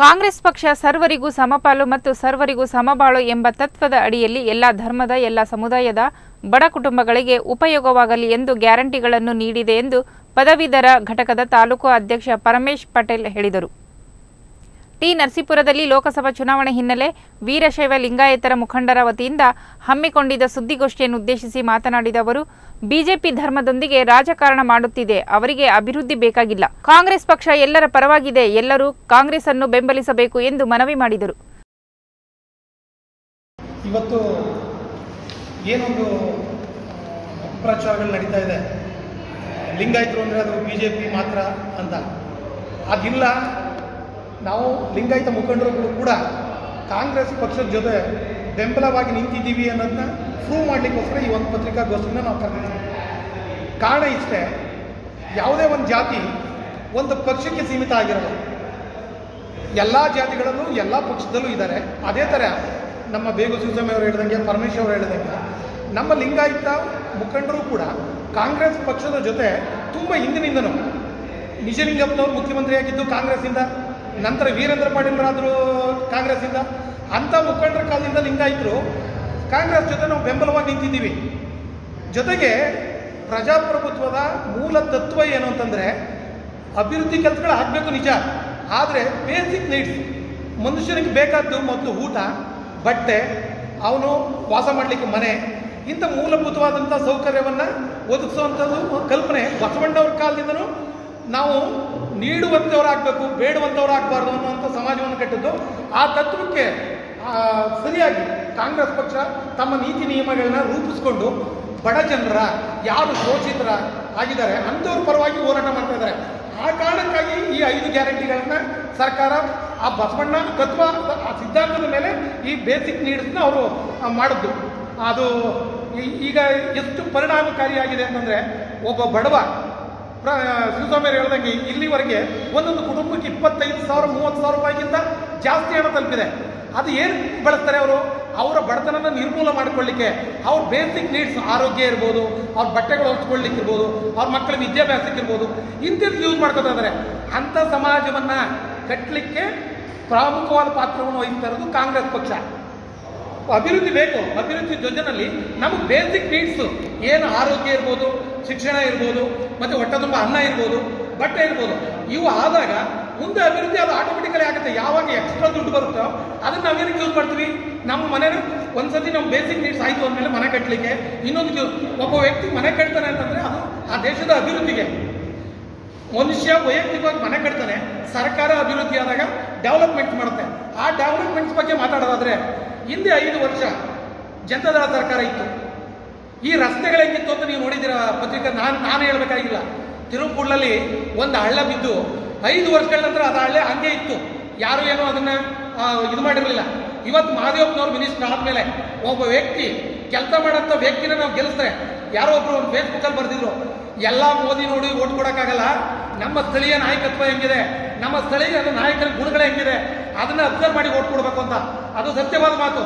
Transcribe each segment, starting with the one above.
ಕಾಂಗ್ರೆಸ್ ಪಕ್ಷ ಸರ್ವರಿಗೂ ಸಮಪಾಲು ಮತ್ತು ಸರ್ವರಿಗೂ ಸಮಬಾಳು ಎಂಬ ತತ್ವದ ಅಡಿಯಲ್ಲಿ ಎಲ್ಲ ಧರ್ಮದ, ಎಲ್ಲ ಸಮುದಾಯದ ಬಡ ಕುಟುಂಬಗಳಿಗೆ ಉಪಯೋಗವಾಗಲಿ ಎಂದು ಗ್ಯಾರಂಟಿಗಳನ್ನು ನೀಡಿದೆ ಎಂದು ಪದವೀಧರ ಘಟಕದ ತಾಲೂಕು ಅಧ್ಯಕ್ಷ ಪರಮೇಶ್ ಪಟೇಲ್ ಹೇಳಿದರು. ಟಿ ನರಸೀಪುರದಲ್ಲಿ ಲೋಕಸಭಾ ಚುನಾವಣೆ ಹಿನ್ನೆಲೆ ವೀರಶೈವ ಲಿಂಗಾಯತರ ಮುಖಂಡರ ವತಿಯಿಂದ ಹಮ್ಮಿಕೊಂಡಿದ್ದ ಸುದ್ದಿಗೋಷ್ಠಿಯನ್ನು ಉದ್ದೇಶಿಸಿ ಮಾತನಾಡಿದ ಅವರು, ಬಿಜೆಪಿ ಧರ್ಮದೊಂದಿಗೆ ರಾಜಕಾರಣ ಮಾಡುತ್ತಿದೆ, ಅವರಿಗೆ ಅಭಿವೃದ್ಧಿ ಬೇಕಾಗಿಲ್ಲ. ಕಾಂಗ್ರೆಸ್ ಪಕ್ಷ ಎಲ್ಲರ ಪರವಾಗಿದೆ, ಎಲ್ಲರೂ ಕಾಂಗ್ರೆಸ್ ಅನ್ನು ಬೆಂಬಲಿಸಬೇಕು ಎಂದು ಮನವಿ ಮಾಡಿದರು. ಇವತ್ತು ಏನೊಂದು ಅಪಪ್ರಚಾರಗಳು ನಡೀತಾ ಇದೆ. ಲಿಂಗಾಯತರು ಅಂದರೆ ಅದು ಬಿ ಜೆ ಪಿ ಮಾತ್ರ ಅಂತ. ಅದಿಲ್ಲ ನಾವು ಲಿಂಗಾಯತ ಮುಖಂಡರುಗಳು ಕೂಡ ಕಾಂಗ್ರೆಸ್ ಪಕ್ಷದ ಜೊತೆ ಬೆಂಬಲವಾಗಿ ನಿಂತಿದ್ದೀವಿ ಅನ್ನೋದನ್ನ ಪ್ರೂವ್ ಮಾಡಲಿಕ್ಕೋಸ್ಕರ ಈ ಒಂದು ಪತ್ರಿಕಾಗೋಷ್ಠಿನ ನಾವು ಕರೆದಿದ್ದೀವಿ. ಕಾರಣ ಇಷ್ಟೇ, ಯಾವುದೇ ಒಂದು ಜಾತಿ ಒಂದು ಪಕ್ಷಕ್ಕೆ ಸೀಮಿತ ಆಗಿರಲ್ಲ. ಎಲ್ಲ ಜಾತಿಗಳಲ್ಲೂ, ಎಲ್ಲ ಪಕ್ಷದಲ್ಲೂ ಇದ್ದಾರೆ. ಅದೇ ಥರ ನಮ್ಮ ಬೇಗು ಸುಸ್ವಾಮಿ ಅವರು ಹೇಳಿದಂಗೆ ಪರಮೇಶ್ವರ್ ಅವರು ಹೇಳಿದಂಗೆ, ನಮ್ಮ ಲಿಂಗಾಯತ ಮುಖಂಡರು ಕೂಡ ಕಾಂಗ್ರೆಸ್ ಪಕ್ಷದ ಜೊತೆ ತುಂಬ ಹಿಂದಿನಿಂದನೂ. ನಿಜಲಿಂಗಪ್ಪನವರು ಮುಖ್ಯಮಂತ್ರಿಯಾಗಿದ್ದು ಕಾಂಗ್ರೆಸ್ಸಿಂದ. ನಂತರ ವೀರೇಂದ್ರ ಪಾಟೀಲರಾದರು ಕಾಂಗ್ರೆಸ್ಸಿಂದ? ಅಂಥ ಮುಖಂಡರ ಕಾಲದಿಂದ ಲಿಂಗಾಯಿತರು ಕಾಂಗ್ರೆಸ್ ಜೊತೆ ನಾವು ಬೆಂಬಲವಾಗಿ ನಿಂತಿದ್ದೀವಿ. ಜೊತೆಗೆ ಪ್ರಜಾಪ್ರಭುತ್ವದ ಮೂಲ ತತ್ವ ಏನು ಅಂತಂದರೆ ಅಭಿವೃದ್ಧಿ ಕೆಲಸಗಳು ಆಗಬೇಕು ನಿಜ. ಆದರೆ ಬೇಸಿಕ್ ನೀಡ್ಸ್ ಮನುಷ್ಯನಿಗೆ ಬೇಕಾದ್ದು ಮೊದಲು ಊಟ, ಬಟ್ಟೆ, ಅವನು ವಾಸ ಮಾಡಲಿಕ್ಕೆ ಮನೆ. ಇಂಥ ಮೂಲಭೂತವಾದಂಥ ಸೌಕರ್ಯವನ್ನು ಒದಗಿಸುವಂಥದ್ದು ಕಲ್ಪನೆ ಬಸವಣ್ಣವ್ರ ಕಾಲದಿಂದನೂ ನಾವು ನೀಡುವಂಥವ್ರಾಗಬೇಕು ಬೇಡುವಂಥವರಾಗಬಾರ್ದು ಅನ್ನುವಂಥ ಸಮಾಜವನ್ನು ಕಟ್ಟಿದ್ದು ಆ ತತ್ವಕ್ಕೆ ಸರಿಯಾಗಿ ಕಾಂಗ್ರೆಸ್ ಪಕ್ಷ ತಮ್ಮ ನೀತಿ ನಿಯಮಗಳನ್ನ ರೂಪಿಸ್ಕೊಂಡು ಬಡ ಜನರ, ಯಾರು ಶೋಷಿತರ ಆಗಿದ್ದಾರೆ, ಅಂಥವ್ರ ಪರವಾಗಿ ಹೋರಾಟ ಮಾಡ್ತಾ ಇದ್ದಾರೆ. ಆ ಕಾರಣಕ್ಕಾಗಿ ಈ ಐದು ಗ್ಯಾರಂಟಿಗಳನ್ನ ಸರ್ಕಾರ, ಆ ಬಸವಣ್ಣ ತತ್ವ, ಆ ಸಿದ್ಧಾಂತದ ಮೇಲೆ ಈ ಬೇಸಿಕ್ ನೀಡ್ಸ್ನ ಅವರು ಮಾಡಿದ್ದು. ಅದು ಈಗ ಎಷ್ಟು ಪರಿಣಾಮಕಾರಿಯಾಗಿದೆ ಅಂತಂದರೆ, ಒಬ್ಬ ಬಡವ ಶಿವಸ್ವಾಮಿ ಹೇಳ್ದಂಗೆ ಇಲ್ಲಿವರೆಗೆ ಒಂದೊಂದು ಕುಟುಂಬಕ್ಕೆ ಇಪ್ಪತ್ತೈದು ಸಾವಿರ, ಮೂವತ್ತು ಸಾವಿರ ರೂಪಾಯಿಗಿಂತ ಜಾಸ್ತಿ ಹಣ ತಲುಪಿದೆ. ಅದು ಏನು ಬಳಸ್ತಾರೆ ಅವರು? ಅವರ ಬಡತನನ ನಿರ್ಮೂಲ ಮಾಡ್ಕೊಳ್ಳಿಕ್ಕೆ ಅವ್ರ ಬೇಸಿಕ್ ನೀಡ್ಸ್ ಆರೋಗ್ಯ ಇರ್ಬೋದು, ಅವ್ರ ಬಟ್ಟೆಗಳು ಹೊಲ್ಸ್ಕೊಳ್ಳಿಕ್ಕೆ ಇರ್ಬೋದು, ಅವ್ರ ಮಕ್ಕಳ ವಿದ್ಯಾಭ್ಯಾಸಕ್ಕೆ ಇರ್ಬೋದು, ಇಂಥದ್ದು ಯೂಸ್ ಮಾಡ್ಕೊತಾ ಇದ್ದಾರೆ ಅಂಥ ಸಮಾಜವನ್ನು ಕಟ್ಟಲಿಕ್ಕೆ ಪ್ರಾಮುಖವಾದ ಪಾತ್ರವನ್ನು ವಹಿಸ್ತಾ ಇರೋದು ಕಾಂಗ್ರೆಸ್ ಪಕ್ಷ. ಅಭಿವೃದ್ಧಿ ಬೇಕು. ಅಭಿವೃದ್ಧಿ ಯೋಜನೆಯಲ್ಲಿ ನಮಗೆ ಬೇಸಿಕ್ ನೀಡ್ಸು ಏನು? ಆರೋಗ್ಯ ಇರ್ಬೋದು, ಶಿಕ್ಷಣ ಇರ್ಬೋದು, ಮತ್ತು ಹೊಟ್ಟೆ ತುಂಬ ಅನ್ನ ಇರ್ಬೋದು, ಬಟ್ಟೆ ಇರ್ಬೋದು. ಇವು ಆದಾಗ ಮುಂದೆ ಅಭಿವೃದ್ಧಿ ಅದು ಆಟೋಮೆಟಿಕಲಿ ಆಗುತ್ತೆ. ಯಾವಾಗ ಎಕ್ಸ್ಟ್ರಾ ದುಡ್ಡು ಬರುತ್ತೋ ಅದನ್ನು ನಾವೇನಕ್ಕೆ ಯೂಸ್ ಮಾಡ್ತೀವಿ? ನಮ್ಮ ಮನೇನ ಒಂದ್ಸತಿ ನಮ್ಮ ಬೇಸಿಕ್ ನೀಡ್ಸ್ ಆಯಿತು ಅಂದಮೇಲೆ ಮನೆ ಕಟ್ಟಲಿಕ್ಕೆ ಇನ್ನೊಂದು ಒಬ್ಬ ವ್ಯಕ್ತಿ ಮನೆ ಕಟ್ತಾನೆ ಅಂತಂದರೆ ಅದು ಆ ದೇಶದ ಅಭಿವೃದ್ಧಿಗೆ. ಮನುಷ್ಯ ವೈಯಕ್ತಿಕವಾಗಿ ಮನೆ ಕಟ್ತಾನೆ, ಸರ್ಕಾರ ಅಭಿವೃದ್ಧಿ ಆದಾಗ ಡೆವಲಪ್ಮೆಂಟ್ ಮಾಡುತ್ತೆ. ಆ ಡೆವಲಪ್ಮೆಂಟ್ಸ್ ಬಗ್ಗೆ ಮಾತಾಡೋದಾದ್ರೆ ಹಿಂದೆ ಐದು ವರ್ಷ ಜನತಾದಳ ಸರ್ಕಾರ ಇತ್ತು. ಈ ರಸ್ತೆಗಳು ಹೆಂಗಿತ್ತು ಅಂತ ನೀವು ನೋಡಿದಿರ ಪತ್ರಿಕೆ ನಾನು ನಾನು ಹೇಳಬೇಕಾಗಿಲ್ಲ. ತಿರುಪುಳ್ಳಲ್ಲಿ ಒಂದು ಹಳ್ಳ ಬಿದ್ದು ಐದು ವರ್ಷಗಳ ನಂತರ ಅದು ಹಳ್ಳೆ ಹಂಗೆ ಇತ್ತು. ಯಾರು ಏನೋ ಅದನ್ನ ಇದು ಮಾಡಿರಲಿಲ್ಲ. ಇವತ್ತು ಮಹಾದೇವಪ್ಪನವ್ರು ಮಿನಿಸ್ಟರ್ ಆದಮೇಲೆ ಒಬ್ಬ ವ್ಯಕ್ತಿ ಕೆಲಸ ಮಾಡೋಂಥ ವ್ಯಕ್ತಿನ ನಾವು ಗೆಲ್ಲಿಸ್ತಾರೆ ಯಾರೋ ಒಬ್ರು ಒಂದು ಫೇಸ್ಬುಕ್ಕಲ್ಲಿ ಬರೆದಿದ್ರು, ಎಲ್ಲ ಮೋದಿ ನೋಡಿ ಓಟ್ ಕೊಡೋಕ್ಕಾಗಲ್ಲ. ನಮ್ಮ ಸ್ಥಳೀಯ ನಾಯಕತ್ವ ಹೆಂಗಿದೆ? ನಮ್ಮ ಸ್ಥಳೀಯ ನಾಯಕರ ಗುಣಗಳು ಹೆಂಗಿದೆ? ಅದನ್ನ ಅಬ್ಸರ್ವ್ ಮಾಡಿ ಓಟ್ ಕೊಡಬೇಕು ಅಂತ. ಅದು ಸತ್ಯವಾದ ಮಾತು.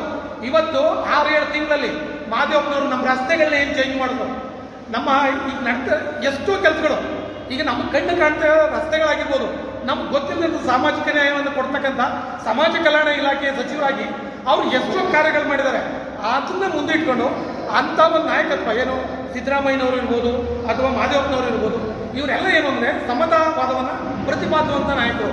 ಇವತ್ತು ಆರು, ಏಳು ತಿಂಗಳಲ್ಲಿ ಮಾದೇವಪ್ಪನವರು ನಮ್ಮ ರಸ್ತೆಗಳನ್ನ ಏನು ಚೇಂಜ್ ಮಾಡಿದ್ರು? ನಮ್ಮ ಈಗ ನಡ್ತ ಎಷ್ಟೋ ಕೆಲಸಗಳು. ಈಗ ನಮ್ಮ ಕಣ್ಣು ಕಾಣ್ತಾ ರಸ್ತೆಗಳಾಗಿರ್ಬೋದು. ನಮ್ಗೆ ಗೊತ್ತಿಲ್ಲದ ಸಾಮಾಜಿಕ ನ್ಯಾಯವನ್ನು ಕೊಡ್ತಕ್ಕಂಥ ಸಮಾಜ ಕಲ್ಯಾಣ ಇಲಾಖೆಯ ಸಚಿವರಾಗಿ ಅವರು ಎಷ್ಟೋ ಕಾರ್ಯಗಳು ಮಾಡಿದ್ದಾರೆ. ಅದನ್ನ ಮುಂದೆ ಇಟ್ಕೊಂಡು ಅಂಥ ಒಂದು ನಾಯಕತ್ವ, ಏನು ಸಿದ್ದರಾಮಯ್ಯನವರು ಇರ್ಬೋದು ಅಥವಾ ಮಾದೇವಪ್ಪನವರು ಇರ್ಬೋದು, ಇವರೆಲ್ಲ ಏನು ಅಂದರೆ ಸಮತಾವಾದವನ್ನು ಪ್ರತಿಪಾದಿಸುವಂಥ ನಾಯಕರು.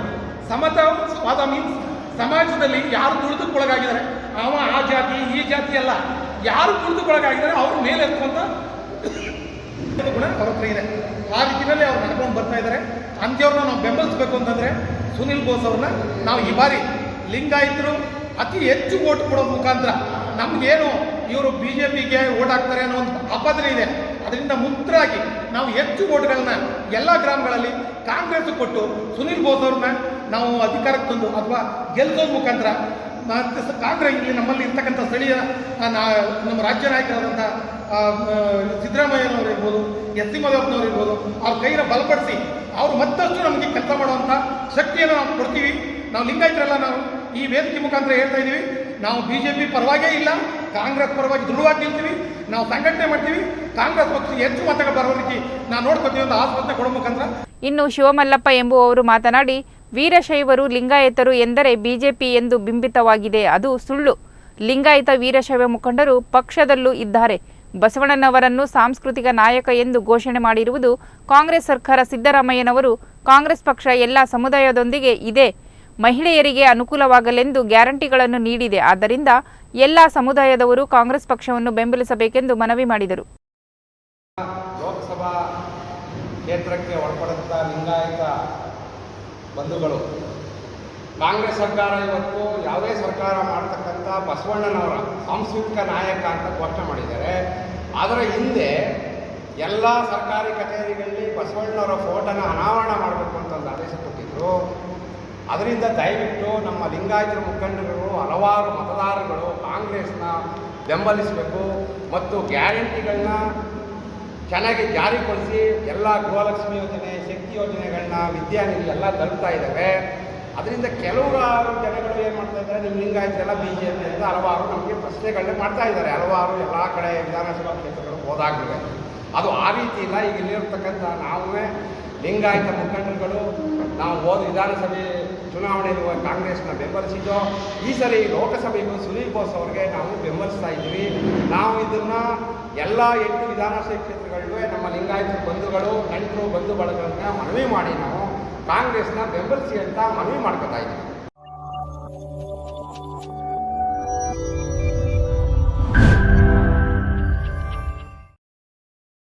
ಸಮತಾವಾದ ಮೀನ್ಸ್ ಸಮಾಜದಲ್ಲಿ ಯಾರು ತುಳಿತಕ್ಕೊಳಗಾಗಿದ್ದಾರೆ ಅವ ಆ ಜಾತಿ, ಈ ಜಾತಿ ಅಲ್ಲ. ಯಾರು ತುಳಿತಕ್ಕೊಳಗಾಗಿದ್ದಾರೆ ಅವ್ರ ಮೇಲೆ ಎತ್ಕೊಂತ ಗುಣ ಅವ್ರ ಹತ್ರ ಇದೆ. ಆ ರೀತಿಯಲ್ಲಿ ಅವ್ರು ನಡ್ಕೊಂಡು ಬರ್ತಾ ಇದ್ದಾರೆ. ಅಂತ್ಯವ್ರನ್ನ ನಾವು ಬೆಂಬಲಿಸಬೇಕು ಅಂತಂದ್ರೆ ಸುನಿಲ್ ಬೋಸ್ ಅವ್ರನ್ನ ನಾವು ಈ ಬಾರಿ ಲಿಂಗಾಯತರು ಅತಿ ಹೆಚ್ಚು ಓಟ್ ಕೊಡೋ ಮುಖಾಂತರ ನಮ್ಗೇನು ಇವರು ಬಿ ಜೆ ಪಿಗೆ ಓಟ್ ಹಾಕ್ತಾರೆ ಅನ್ನೋ ಒಂದು ಆಪಾದನೆ ಇದೆ. ಅದರಿಂದ ಮುಕ್ತರಾಗಿ ನಾವು ಹೆಚ್ಚು ಓಟ್ಗಳನ್ನ ಎಲ್ಲ ಗ್ರಾಮಗಳಲ್ಲಿ ಕಾಂಗ್ರೆಸ್ ಕೊಟ್ಟು ಸುನಿಲ್ ಬೋಸ್ ಅವ್ರನ್ನ ನಾವು ಅಧಿಕಾರಕ್ಕೆ ತಂದು ಅಥವಾ ಗೆಲ್ಸೋದ್ ಮುಖಾಂತರ ಮತ್ತು ಕಾಂಗ್ರೆಸ್ ಇಲ್ಲಿ ನಮ್ಮಲ್ಲಿ ಇರ್ತಕ್ಕಂಥ ಸ್ಥಳೀಯ ನಮ್ಮ ರಾಜ್ಯ ನಾಯಕರಾದಂಥ ಸಿದ್ದರಾಮಯ್ಯನವರಿರ್ಬೋದು ಎಸ್ ಸಿ ಮದಪ್ಪನವರು ಅವ್ರ ಕೈನ ಬಲಪಡಿಸಿ ಅವರು ಮತ್ತಷ್ಟು ನಮಗೆ ಕೆಲಸ ಮಾಡುವಂಥ ಶಕ್ತಿಯನ್ನು ನಾವು ಕೊಡ್ತೀವಿ. ನಾವು ಲಿಂಗಾಯತರೆಲ್ಲ ನಾವು. ಈ ವೇದಿಕೆ ಮುಖಾಂತರ ಹೇಳ್ತಾ ಇದ್ದೀವಿ. ನಾವು ಬಿ ಜೆ ಪಿ ಪರವಾಗೇ ಇಲ್ಲ. ಕಾಂಗ್ರೆಸ್ ಪರವಾಗಿ ದೃಢವಾಗಿ ನಿಲ್ತೀವಿ. ನಾವು ಸಂಘಟನೆ ಮಾಡ್ತೀವಿ. ಕಾಂಗ್ರೆಸ್ ಪಕ್ಷ ಹೆಚ್ಚು ಮತಗಳು ಬರೋ ರೀತಿ ನಾವು ನೋಡ್ಕೊತೀವಿ ಅಂತ ಆಸ್ಪತ್ರೆ ಕೊಡೋ ಮುಖಾಂತರ. ಇನ್ನು ಶಿವಮಲ್ಲಪ್ಪ ಎಂಬುವವರು ಮಾತನಾಡಿ ವೀರಶೈವರು ಲಿಂಗಾಯತರು ಎಂದರೆ ಬಿಜೆಪಿ ಎಂದು ಬಿಂಬಿತವಾಗಿದೆ. ಅದು ಸುಳ್ಳು. ಲಿಂಗಾಯತ ವೀರಶೈವ ಮುಖಂಡರು ಪಕ್ಷದಲ್ಲೂ ಇದ್ದಾರೆ. ಬಸವಣ್ಣನವರನ್ನು ಸಾಂಸ್ಕೃತಿಕ ನಾಯಕ ಎಂದು ಘೋಷಣೆ ಮಾಡಿರುವುದು ಕಾಂಗ್ರೆಸ್ ಸರ್ಕಾರ ಸಿದ್ದರಾಮಯ್ಯನವರು. ಕಾಂಗ್ರೆಸ್ ಪಕ್ಷ ಎಲ್ಲ ಸಮುದಾಯದೊಂದಿಗೆ ಇದೆ. ಮಹಿಳೆಯರಿಗೆ ಅನುಕೂಲವಾಗಲೆಂದು ಗ್ಯಾರಂಟಿಗಳನ್ನು ನೀಡಿದೆ. ಆದ್ದರಿಂದ ಎಲ್ಲ ಸಮುದಾಯದವರು ಕಾಂಗ್ರೆಸ್ ಪಕ್ಷವನ್ನು ಬೆಂಬಲಿಸಬೇಕೆಂದು ಮನವಿ ಮಾಡಿದರು. ಲೋಕಸಭಾ ಕ್ಷೇತ್ರಕ್ಕೆ ಒಳಪಡುತ್ತಾ ಲಿಂಗಾಯತ ಬಂಧುಗಳು. ಕಾಂಗ್ರೆಸ್ ಸರ್ಕಾರ ಇವತ್ತು ಯಾವುದೇ ಸರ್ಕಾರ ಮಾಡ್ತಕ್ಕಂಥ ಬಸವಣ್ಣನವರ ಸಾಂಸ್ಕೃತಿಕ ನಾಯಕ ಅಂತ ಘೋಷಣೆ ಮಾಡಿದ್ದಾರೆ. ಅದರ ಹಿಂದೆ ಎಲ್ಲ ಸರ್ಕಾರಿ ಕಚೇರಿಗಳಲ್ಲಿ ಬಸವಣ್ಣವರ ಫೋಟೋನ ಅನಾವರಣ ಮಾಡಬೇಕು ಅಂತ ಒಂದು ಆದೇಶ ಕೊಟ್ಟಿದ್ರು. ಅದರಿಂದ ದಯವಿಟ್ಟು ನಮ್ಮ ಲಿಂಗಾಯತ ಮುಖಂಡರು, ಹಲವಾರು ಮತದಾರಗಳು ಕಾಂಗ್ರೆಸ್ನ ಬೆಂಬಲಿಸಬೇಕು ಮತ್ತು ಗ್ಯಾರಂಟಿಗಳನ್ನ ಚೆನ್ನಾಗಿ ಜಾರಿಗೊಳಿಸಿ ಎಲ್ಲ ಗೃಹಲಕ್ಷ್ಮಿ ಯೋಜನೆ, ಶಕ್ತಿ ಯೋಜನೆಗಳನ್ನ ವಿದ್ಯಾನಿಧಿ ಎಲ್ಲ ತಲುಪ್ತಾ ಇದ್ದಾವೆ ಅದರಿಂದ ಕೆಲವರು ಜನಗಳು ಏನು ಮಾಡ್ತಾ ಇದ್ದಾರೆ ನಿಮ್ಮ ಲಿಂಗಾಯತೆಲ್ಲ ಬಿ ಜೆ ಪಿ ಅಂತ ಹಲವಾರು ನಮಗೆ ಪ್ರಶ್ನೆಗಳನ್ನ ಮಾಡ್ತಾ ಇದ್ದಾರೆ. ಹಲವಾರು ಎಲ್ಲ ಕಡೆ ವಿಧಾನಸಭಾ ಕ್ಷೇತ್ರಗಳು ಹೋದಾಗಲಿವೆ ಅದು ಆ ರೀತಿ ಇಲ್ಲ. ಈಗ ಇಲ್ಲಿರ್ತಕ್ಕಂಥ ನಾವೇ ಲಿಂಗಾಯತ ಮುಖಂಡರುಗಳು ನಾವು ಹೋದ ವಿಧಾನಸಭೆ ಚುನಾವಣೆಯಲ್ಲಿ ಕಾಂಗ್ರೆಸ್ನ ಬೆಂಬಲಿಸಿದ್ದು, ಈ ಸರಿ ಲೋಕಸಭೆಗೂ ಸುನೀಲ್ ಬೋಸ್ ಅವ್ರಿಗೆ ನಾವು ಬೆಂಬಲಿಸ್ತಾ ಇದ್ದೀವಿ. ನಾವು ಇದನ್ನು ಎಲ್ಲ ಎಂಟು ವಿಧಾನಸಭೆ ಕ್ಷೇತ್ರಗಳಿಗೂ ನಮ್ಮ ಲಿಂಗಾಯತ ಬಂಧುಗಳು ನೆಂಟರು ಬಂಧು ಬಳಗಗಳನ್ನ ಮನವಿ ಮಾಡಿ ನಾವು ಕಾಂಗ್ರೆಸ್ನ ಬೆಂಬಲಿಸಿ ಅಂತ ಮನವಿ ಮಾಡ್ಕೊತಾ ಇದ್ದೀವಿ.